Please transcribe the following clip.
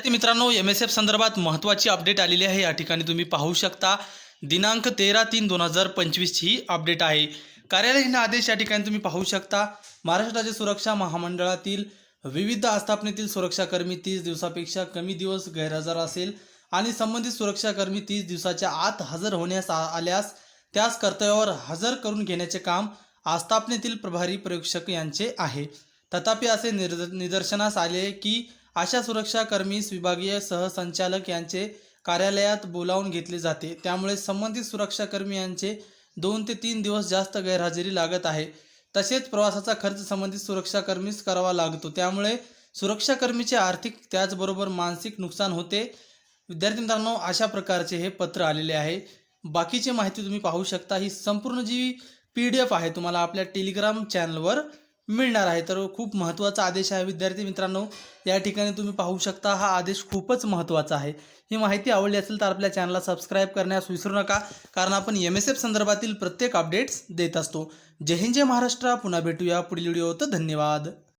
विद्यार्थी मित्रांनो M S F संदर्भात महत्त्वाची अपडेट आलेली आहे. या ठिकाणी तुम्ही पाहू शकता दिनांक तेरा तीन दोन हजार पंचवीसची ही अपडेट आहे. कार्यालयीन आदेश या ठिकाणी तुम्ही पाहू शकता महाराष्ट्र राज्य सुरक्षा महामंडळातील विविध आस्थापनेतील सुरक्षाकर्मी तीस दिवसापेक्षा कमी दिवस गैरहजर असेल आणि संबंधित सुरक्षाकर्मी तीस दिवसाच्या आत हजर होण्यास आल्यास त्यास कर्तव्यावर हजर करून घेण्याचे काम आस्थापनेतील प्रभारी प्रयोक्षक यांचे आहे. तथापि असे निर्द निदर्शनास आले की अशा सुरक्षाकर्मीस विभागीय सहसंचालक यांचे कार्यालयात बोलावून घेतले जाते. त्यामुळे संबंधित सुरक्षाकर्मी यांचे दोन ते तीन दिवस जास्त गैरहजेरी लागत आहे. तसेच प्रवासाचा खर्च संबंधित सुरक्षाकर्मीच करावा लागतो. त्यामुळे सुरक्षाकर्मीचे आर्थिक त्याचबरोबर मानसिक नुकसान होते. विद्यार्थी मित्रांनो अशा प्रकारचे हे पत्र आलेले आहे. बाकीची माहिती तुम्ही पाहू शकता. ही संपूर्ण जी पी डी एफ आहे तुम्हाला आपल्या टेलिग्राम चॅनलवर मिळणार आहे. तर खूप महत्त्वाचा आदेश आहे विद्यार्थी मित्रांनो. या ठिकाणी तुम्ही पाहू शकता हा आदेश खूपच महत्त्वाचा आहे. ही माहिती आवडली असेल तर आपल्या चॅनलला सबस्क्राईब करण्यास विसरू नका कारण आपण एम एस एफ संदर्भातील प्रत्येक अपडेट्स देत असतो. जय हिंद जय महाराष्ट्र. पुन्हा भेटूया पुढील व्हिडिओत. धन्यवाद.